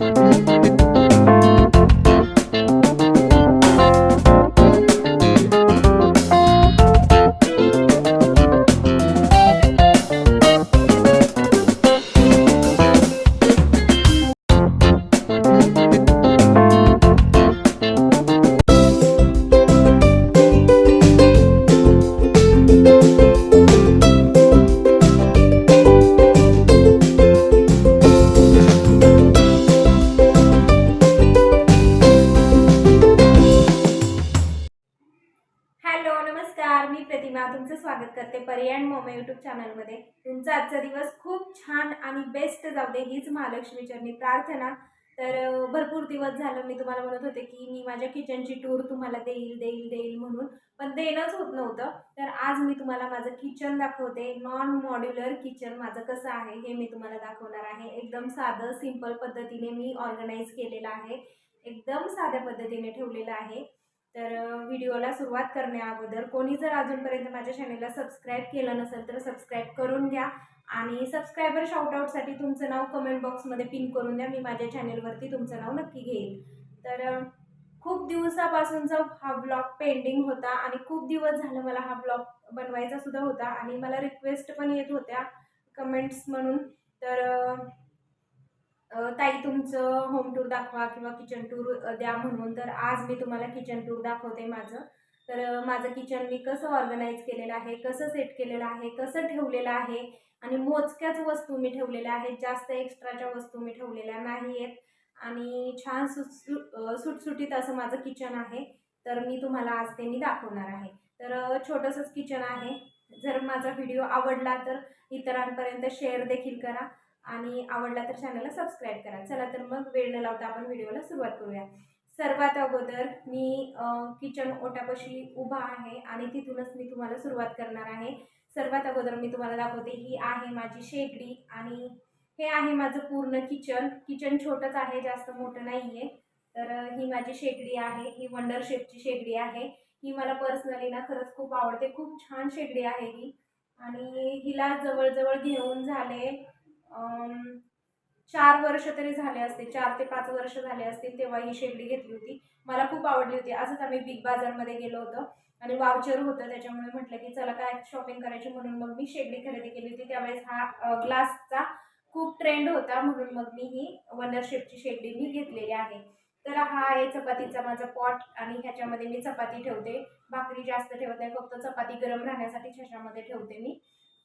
Hello चॅनलमध्ये तुमचा आजचा दिवस खूप छान आणि बेस्ट जाऊ दे हीच महालक्ष्मी चरणी प्रार्थना. तर भरपूर दिवस झालं मी तुम्हाला म्हणत होते की मी माझ्या किचनची टूर तुम्हाला देईल देईल देईल म्हणून. पण देणंच होत नव्हतं. तर आज मी तुम्हाला माझं किचन दाखवते. नॉन मॉड्युलर किचन माझं कसं आहे हे मी तुम्हाला दाखवणार आहे. एकदम साधं सिंपल पद्धतीने मी ऑर्गनाईज केलेलं आहे. एकदम साध्या पद्धतीने ठेवलेलं आहे. तर व्हिडिओला सुरुवात करण्याअगोदर कोणी जर अजूनपर्यंत माझ्या चॅनलला सबस्क्राईब केलं नसेल तर सबस्क्राईब करून घ्या. आणि सबस्क्रायबर शॉर्टआउटसाठी तुमचं नाव कमेंट बॉक्समध्ये पिन करून द्या. मी माझ्या चॅनलवरती तुमचं नाव नक्की घेईल तर खूप दिवसापासूनचा हा ब्लॉग पेंडिंग होता आणि खूप दिवस झालं मला हा ब्लॉग बनवायचा सुद्धा होता आणि मला रिक्वेस्ट पण येत होत्या कमेंट्स म्हणून. तर ताई तुमचं होम टूर दाखवा किंवा किचन टूर द्या म्हणून. तर आज मी तुम्हाला किचन टूर दाखवते माझं. तर माझं किचन मी कसं ऑर्गनाईज केलेलं आहे कसं सेट केलेलं आहे कसं ठेवलेलं आहे आणि मोजक्याच वस्तू मी ठेवलेल्या आहेत. जास्त एक्स्ट्राच्या वस्तू मी ठेवलेल्या नाही आहेत. आणि छान सुटसु सुटसुटीत असं माझं किचन आहे. तर मी तुम्हाला आज ते मी दाखवणार आहे. तर छोटंसंच किचन आहे. जर माझा व्हिडिओ आवडला तर इतरांपर्यंत शेअर देखील करा. आणि आवडला तर चॅनलला सबस्क्राईब करा. चला तर मग वेळ न लावता आपण व्हिडिओला सुरुवात करूया. सर्वात अगोदर मी किचन ओटापाशी उभा आहे आणि तिथूनच मी तुम्हाला सुरुवात करणार आहे. सर्वात अगोदर मी तुम्हाला दाखवते ही आहे माझी शेगडी आणि हे आहे माझं पूर्ण किचन किचन छोटंच आहे जास्त मोठं नाही आहे तर ही माझी शेगडी आहे. ही वंडर शेपची शेगडी आहे. ही मला पर्सनली ना खरंच खूप आवडते. खूप छान शेगडी आहे ही. आणि हिला जवळजवळ घेऊन झाले चार वर्ष तरी झाले असतील चार ते पाच वर्ष झाले असतील तेव्हा ही शेगडी घेतली होती. मला खूप आवडली होती. असंच आम्ही बिग बाजारमध्ये गेलो होतो आणि वावचर होतं त्याच्यामुळे म्हटलं की चला काय शॉपिंग करायची म्हणून मग मी शेगडी खरेदी केली होती. त्यावेळेस हा ग्लासचा खूप ट्रेंड होता म्हणून मग मी ही वनरशेपची शेगडी मी घेतलेली आहे. तर हा आहे चपातीचा माझा पॉट आणि ह्याच्यामध्ये मी चपाती ठेवते. भाकरी जास्त ठेवत नाही फक्त चपाती गरम राहण्यासाठी ह्याच्यामध्ये ठेवते मी.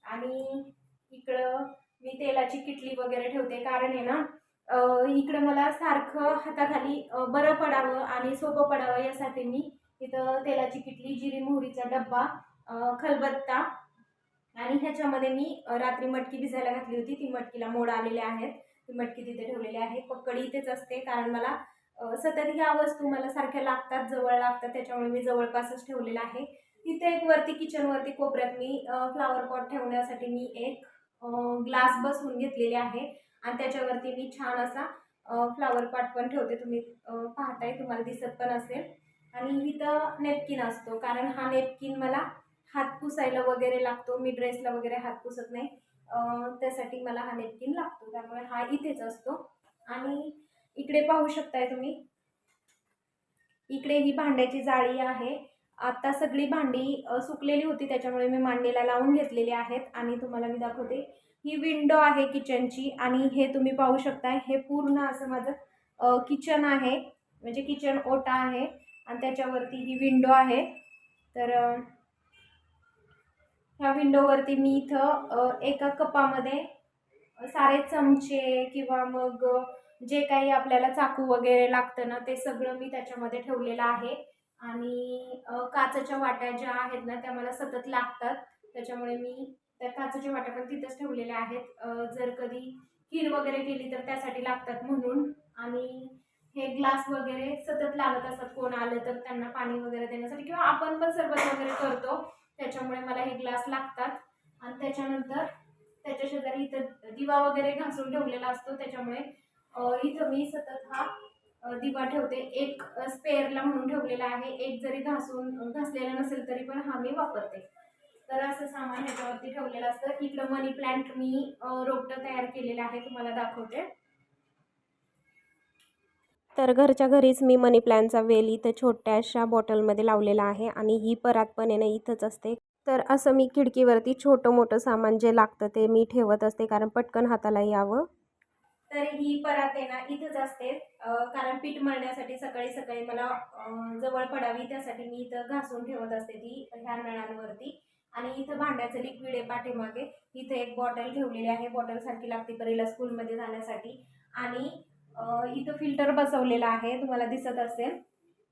आणि इकडं मी तेलाची किटली वगैरे ठेवते. कारण आहे ना इकडे इकडं मला सारखं हाताखाली बरं पडावं आणि सोपं पडावं यासाठी मी इथं तेलाची किटली जिरी मोहरीचा डब्बा खलबत्ता आणि ह्याच्यामध्ये मी रात्री मटकी भिजायला घातली होती. ती मटकीला मोड आलेले आहेत. ती मटकी तिथे ठेवलेली आहे. पकडी इथेच असते. कारण मला सतत ह्या वस्तू मला सारख्या लागतात जवळ लागतात. त्याच्यामुळे मी जवळपासच ठेवलेलं आहे. तिथे एक वरती किचनवरती कोपऱ्यात मी फ्लावर पॉट ठेवण्यासाठी मी एक ग्लास बसवून घेतलेले आहे. आणि त्याच्यावरती मी छान असा फ्लावर पॉट पण ठेवते. तुम्ही पाहताय तुम्हाला दिसत पण असेल. आणि इथं नेपकिन असतो. कारण हा नेपकिन मला हात पुसायला वगैरे लागतो. मी ड्रेसला वगैरे हात पुसत नाही. त्यासाठी मला हा नेपकिन लागतो. त्यामुळे हा इथेच असतो. आणि इकडे पाहू शकताय तुम्ही. इकडे ही भांड्याची जाळी आहे. आता सगळी भांडी सुकलेली होती त्याच्यामुळे मी मांडीला लावून घेतलेली आहेत आणि तुम्हाला मी दाखवते. ही विंडो आहे किचनची आणि हे तुम्ही पाहू शकताय हे पूर्ण असं माझं किचन आहे. म्हणजे किचन ओटा आहे आणि त्याच्यावरती ही विंडो आहे. तर ह्या विंडोवरती मी इथं एका कपामध्ये सारे चमचे किंवा मग जे काही आपल्याला चाकू वगैरे लागतं ना ते सगळं मी त्याच्यामध्ये ठेवलेलं आहे. आणि काचेच्या वाट्या ज्या आहेत ना त्या मला सतत लागतात. त्याच्यामुळे मी त्या काचेच्या वाट्या पण तिथंच ठेवलेल्या आहेत. जर कधी खीर वगैरे केली तर त्यासाठी लागतात म्हणून. आणि हे ग्लास वगैरे सतत लागत असतात. कोण आलं तर त्यांना पाणी वगैरे देण्यासाठी किंवा आपण पण सरबत वगैरे करतो. त्याच्यामुळे मला हे ग्लास लागतात. आणि त्याच्यानंतर त्याच्या शेजारी इथं दिवा वगैरे घासून ठेवलेला असतो. त्याच्यामुळे इथं मी सतत हा दिवा ठेवते. एक स्पेअरला म्हणून ठेवलेला आहे. एक जरी घासून घासलेला नसेल तरी पण हा मी वापरते. तर असं सामान ह्याच्यावरती ठेवलेलं असतं. इकडं मनी प्लांट मी रोपटं तयार केलेलं आहे. तुम्हाला दाखवते. तर घरच्या घरीच मी मनी प्लॅनचा वेल इथं छोट्याशा बॉटलमध्ये लावलेला आहे आणि ही परात पण आहे इथंच असते. तर असं मी खिडकीवरती छोटं मोठं सामान जे लागतं ते मी ठेवत असते कारण पटकन हाताला यावं. तर ही परात आहे ना इथंच असते. कारण पीठ मळण्यासाठी सकाळी सकाळी मला जवळ पडावी त्यासाठी मी इथं घासून ठेवत असते ती ह्या नळांवरती. आणि इथं भांड्याचं लिक्विड आहे पाठीमागे. इथं एक बॉटल ठेवलेली आहे. बॉटल सारखी लागते परीला स्कूलमध्ये जाण्यासाठी. आणि इथं फिल्टर बसवलेला आहे. तुम्हाला दिसत असेल.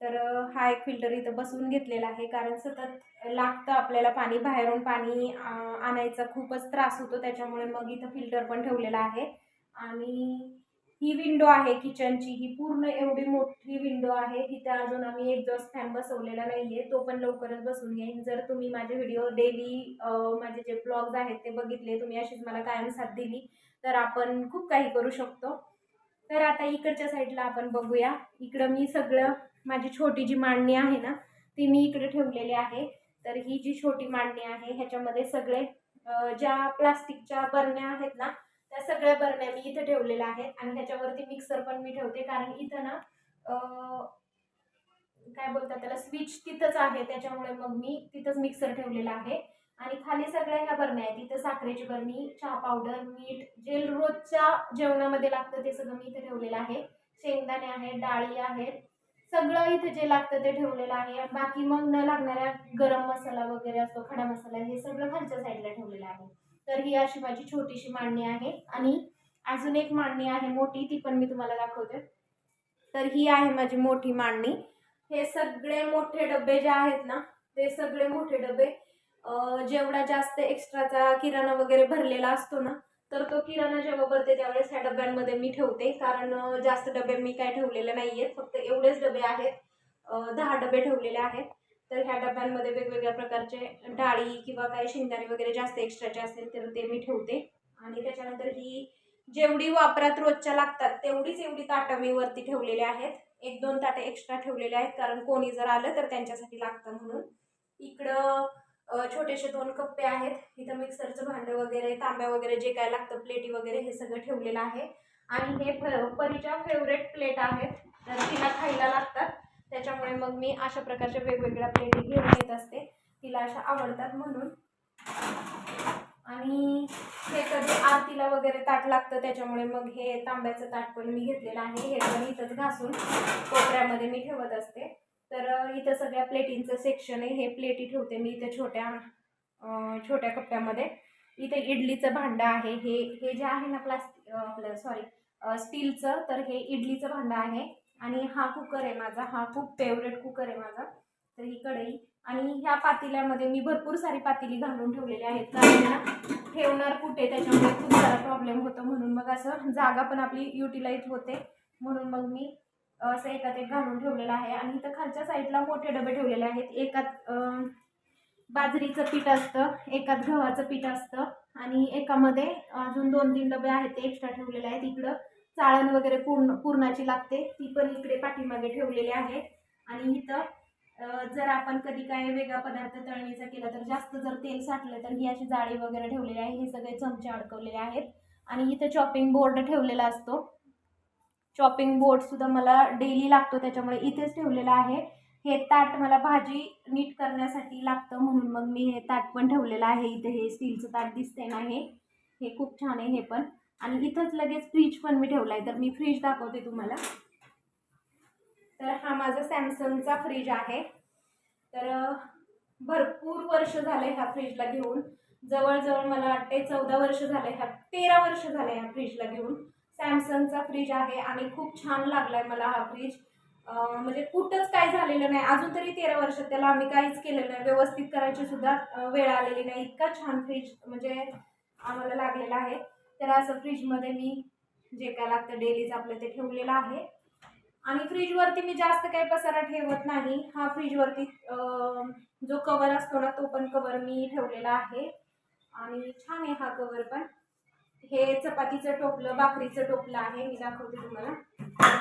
तर हा एक फिल्टर इथं बसवून घेतलेला आहे. कारण सतत लागतं आपल्याला पाणी. बाहेरून पाणी आणायचा खूपच त्रास होतो. त्याच्यामुळे मग इथं फिल्टर पण ठेवलेला आहे. आणि ही विंडो आहे किचनची ही पूर्ण एवढी मोठी विंडो आहे. तिथे अजून आम्ही एक्झॉस्ट फॅन बसवलेला नाही आहे तो पण लवकरच बसून घेईन. जर तुम्ही माझे व्हिडिओ डेली माझे जे ब्लॉग्स आहेत ते बघितले तुम्ही अशीच मला कायम साथ दिली तर आपण खूप काही करू शकतो. तर आता इकडच्या साईडला आपण बघूया. इकडं मी सगळं माझी छोटी जी मांडणी आहे ना ती मी इकडे ठेवलेली आहे. तर ही जी छोटी मांडणी आहे ह्याच्यामध्ये सगळे ज्या प्लास्टिकच्या बरण्या आहेत ना त्या सगळ्या बरण्या मी इथं ठेवलेल्या आहेत आणि ह्याच्यावरती मिक्सर पण मी ठेवते. कारण इथं ना काय बोलतात त्याला स्विच तिथंच आहे. त्याच्यामुळे मग मी तिथंच मिक्सर ठेवलेला आहे. आणि खाली सगळ्या ह्या बरण्या आहेत. इथं साखरेची बरणी चहा पावडर मीठ जे रोजच्या जेवणामध्ये लागतं ते सगळं मी इथे ठेवलेलं आहे. शेंगदाणे आहेत डाळी आहेत. सगळं इथे जे लागतं ते ठेवलेलं आहे. आणि बाकी मग न लागणाऱ्या गरम मसाला वगैरे असतो खडा मसाला हे सगळं खालच्या साईडला ठेवलेलं आहे. तर ही अशी माझी छोटीशी मांडणी आहे. आणि अजून एक मांडणी आहे मोठी ती पण मी तुम्हाला दाखवते. तर ही आहे माझी मोठी मांडणी. हे सगळे मोठे डबे जे आहेत ना ते सगळे मोठे डबे. जेवढा जास्त एक्स्ट्राचा किराणा वगैरे भरलेला असतो ना तर तो किराणा जेव्हा भरते त्यावेळेस ह्या डब्यांमध्ये मी ठेवते. कारण जास्त डबे मी काय ठेवलेले नाही आहेत फक्त एवढेच डबे आहेत. दहा डबे ठेवलेले आहेत. तर ह्या डब्यांमध्ये वेगवेगळ्या प्रकारचे डाळी किंवा काही शेंगदाणे वगैरे जास्त एक्स्ट्राचे असेल तर ते मी ठेवते. आणि त्याच्यानंतर ही जेवढी वापरात रोजच्या लागतात तेवढीच एवढी ताटं मी वरती ठेवलेले आहेत. एक दोन ताटे एक्स्ट्रा ठेवलेले आहेत कारण कोणी जर आलं तर त्यांच्यासाठी लागतं म्हणून. इकडं छोटेसे दोन कप्पे आहेत. इथं मिक्सरचं भांडं वगैरे तांब्या वगैरे जे काय लागतं प्लेटी वगैरे हे सगळं ठेवलेलं आहे. आणि हे फ परीच्या फेवरेट प्लेट आहेत. तर तिला खायला लागतात. त्याच्यामुळे मग मी अशा प्रकारच्या वेगवेगळ्या प्लेटी घेऊन येत असते. तिला अशा आवडतात म्हणून. आणि हे कधी आरतीला वगैरे ताट लागतं त्याच्यामुळे मग हे तांब्याचं ताट पण मी घेतलेलं आहे. हे पण इथंच घासून कोपऱ्यामध्ये मी ठेवत असते. तर इथं सगळ्या प्लेटींचं सेक्शन आहे. हे प्लेटी ठेवते मी इथं छोट्या छोट्या कप्प्यामध्ये. इथे इडलीचं भांडं आहे. हे हे जे आहे ना प्लास्टिक आपलं सॉरी स्टीलचं तर हे इडलीचं भांडं आहे. आणि हा कुकर आहे माझा हा खूप फेवरेट कुकर आहे माझा. तर ही. कढई आणि ह्या पातेल्यामध्ये मी भरपूर सारी पातेली घालून ठेवलेली आहेत. कारण ना ठेवणार कुठे? त्याच्यामुळे खूप सारा प्रॉब्लेम होतो. म्हणून मग असं जागा पण आपली युटिलाइज होते. म्हणून मग मी असं एकात एक घालून ठेवलेलं आहे. आणि इथं खालच्या साईडला मोठे डबे ठेवलेले आहेत. एकात बाजरीचं पीठ असतं एकात गव्हाचं पीठ असतं. आणि एकामध्ये अजून दोन तीन डबे आहेत ते एक्स्ट्रा ठेवलेले आहेत इकडं. चाळण वगैरे पूर्ण पूर्णाची लागते. ती पण इकडे पाठीमागे ठेवलेली आहे. आणि इथं जर आपण कधी काय वेगळा पदार्थ तळणीचा केला तर जास्त जर तेल साठलं तर ही अशी जाळी वगैरे ठेवलेली आहे. हे सगळे चमचे अडकवलेले आहेत. आणि इथं चॉपिंग बोर्ड ठेवलेला असतो. चॉपिंग बोर्डसुद्धा मला डेली लागतो त्याच्यामुळे इथेच ठेवलेला आहे. हे ताट मला भाजी नीट करण्यासाठी लागतं म्हणून मग मी हे ताट पण ठेवलेलं आहे. इथे हे स्टीलचं ताट दिसते ना हे खूप छान आहे हे पण. आणि इथंच लगेच फ्रीज पण मी ठेवला आहे तर मी फ्रीज दाखवते तुम्हाला. तर हा माझा सॅमसंगचा फ्रीज आहे. तर भरपूर वर्ष झाले ह्या फ्रीजला घेऊन. जवळजवळ मला वाटते चौदा वर्ष झाले ह्या तेरा वर्ष झाले ह्या फ्रीजला घेऊन. सॅमसंगचा फ्रीज आहे आणि खूप छान लागलाय मला हा फ्रीज म्हणजे कुठंच काय झालेलं नाही. अजून तरी तेरा वर्षात त्याला आम्ही काहीच केलेलं नाही. व्यवस्थित करायची सुद्धा वेळ आलेली नाही. इतका छान फ्रीज म्हणजे आम्हाला लागलेला आहे. तर असं फ्रीजमध्ये मी जे काय लागतं डेलीच आपलं ते ठेवलेलं आहे. आणि फ्रीजवरती मी जास्त काही पसारा ठेवत नाही. हा फ्रीजवरती जो कवर असतो ना तो पण कवर मी ठेवलेला आहे. आणि छान आहे हा कवर पण. हे चपातीचं टोपलं भाकरीचं टोपलं आहे. मी दाखवते तुम्हाला.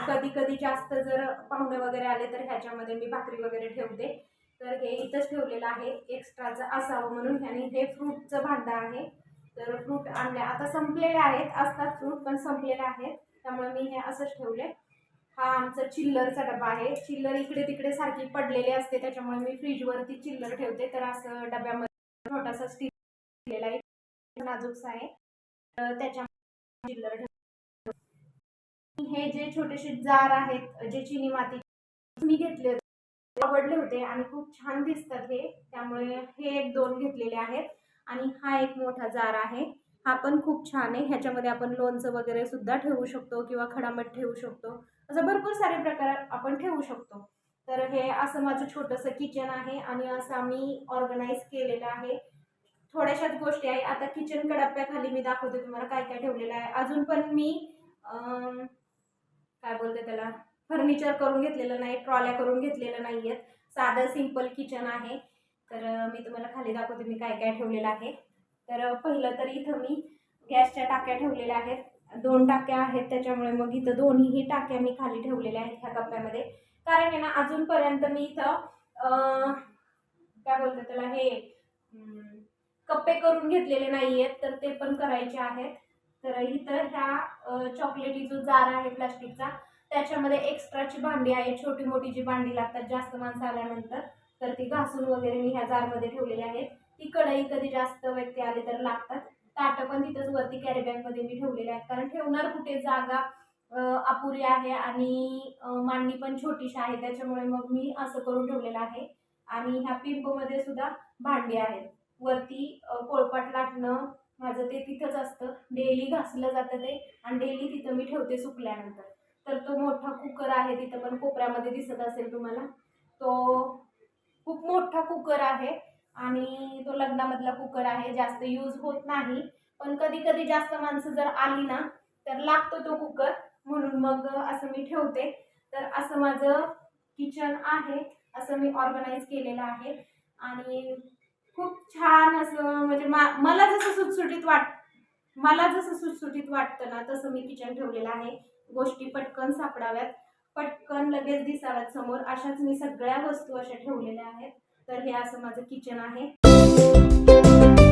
कधी कधी जास्त जर पाहुणे वगैरे आले तर ह्याच्यामध्ये मी भाकरी वगैरे ठेवते. तर हे इथंच ठेवलेलं आहे. एक्स्ट्राचं असावं म्हणून आणि हे फ्रूटचं भांडं आहे. तर फ्रूट आणले. आता संपलेले आहेत. असतात फ्रूट पण संपलेले आहेत. त्यामुळे मी हे असंच ठेवले. हा आमचा चिल्लरचा डबा आहे. चिल्लर इकडे तिकडे सारखी पडलेली असते. त्याच्यामुळे मी फ्रीजवरती चिल्लर ठेवते. तर असं डब्यामध्ये छोटासा स्टील दिलेला आहे. नाजूकसा आहे. तर त्याच्यामध्ये चिल्लर हे जे छोटेसे जार आहेत जे चिनी माती मी घेतले होते. आवडले होते आणि खूप छान दिसतात हे. त्यामुळे हे एक दोन घेतलेले आहेत. आणि हा एक मोठा जार आहे. हा पण खूप छान आहे. ह्याच्यामध्ये आपण लोणचं वगैरे सुद्धा ठेवू शकतो किंवा खडामठ ठेवू शकतो. असं भरपूर सारे प्रकार आपण ठेवू शकतो. तर हे असं माझं छोटंसं किचन आहे आणि असं आम्ही ऑर्गनाईज केलेलं आहे. थोड्याशाच गोष्टी आहे. आता किचन कडाप्याखाली मी दाखवते तुम्हाला काय काय ठेवलेलं आहे. अजून पण मी काय बोलते त्याला? फर्निचर करून घेतलेलं नाही ट्रॉल्या करून घेतलेलं नाही आहेत साधं सिंपल किचन आहे. तर मी तुम्हाला खाली दाखवते मी काय काय ठेवलेलं आहे. तर पहिलं तर इथं मी गॅसच्या टाक्या ठेवलेल्या आहेत. दोन टाक्या आहेत त्याच्यामुळे मग इथं दोन्हीही टाक्या मी खाली ठेवलेल्या आहेत ह्या कप्प्यामध्ये. कारण आहे ना अजूनपर्यंत मी इथं काय बोलतात त्याला हे कप्पे करून घेतलेले नाही आहेत तर ते पण करायचे आहेत. तर इथं ह्या चॉकलेटी जो जार आहे प्लास्टिकचा त्याच्यामध्ये एक्स्ट्राची भांडी आहे छोटी मोठी जी भांडी लागतात जास्त माणसं आल्यानंतर. तर ती घासून वगैरे मी ह्या जारमध्ये ठेवलेली आहेत. ती कढई कधी जास्त व्यक्ती आले तर लागतात. ताटं पण तिथंच वरती कॅरीबॅगमध्ये मी ठेवलेले आहेत. कारण ठेवणार कुठे जागा अपुरी आहे आणि मांडणी पण छोटीशी आहे. त्याच्यामुळे मग मी असं करून ठेवलेलं आहे. आणि ह्या पिंपमध्ये सुद्धा भांडी आहेत. वरती कोळपाट पोळपाट लाटणं माझं ते तिथंच असतं. डेली घासलं जातं ते आणि डेली तिथं मी ठेवते सुकल्यानंतर. तर तो मोठा कुकर आहे तिथं पण कोपऱ्यामध्ये दिसत असेल तुम्हाला. तो खूप मोठा कुकर आहे आणि तो लग्नामधला कुकर आहे जास्त यूज होत नाही. पण कधी कधी जास्त माणसं जर आली ना तर लागतो तो कुकर. म्हणून मग असं मी ठेवते. तर असं माझं किचन आहे. असं मी ऑर्गनाईज केलेलं आहे. आणि खूप छान असं म्हणजे मा मला जसं सुटसुटीत वाट मला जसं सुटसुटीत वाटतं ना तसं मी किचन ठेवलेलं आहे. गोष्टी पटकन सापडाव्यात. पटकन लगेच दिसाव्यात समोर. अशाच मी सगळ्या वस्तू अशा ठेवलेल्या आहेत. तर हे असं माझं किचन आहे.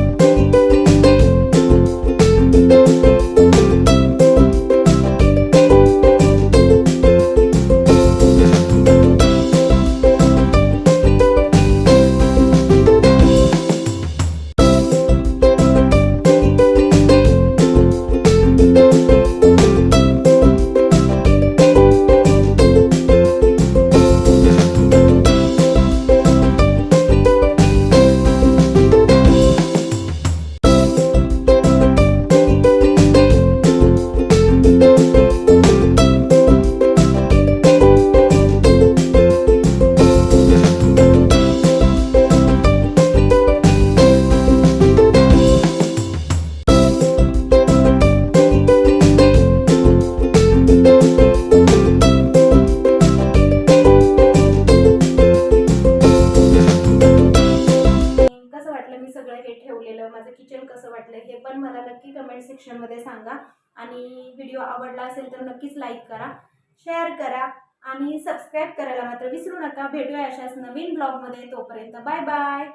आणि व्हिडिओ आवडला असेल तर नक्कीच लाईक करा शेअर करा आणि सबस्क्राईब करायला मात्र विसरू नका. भेटूया अशाच नवीन ब्लॉगमध्ये तोपर्यंत बाय बाय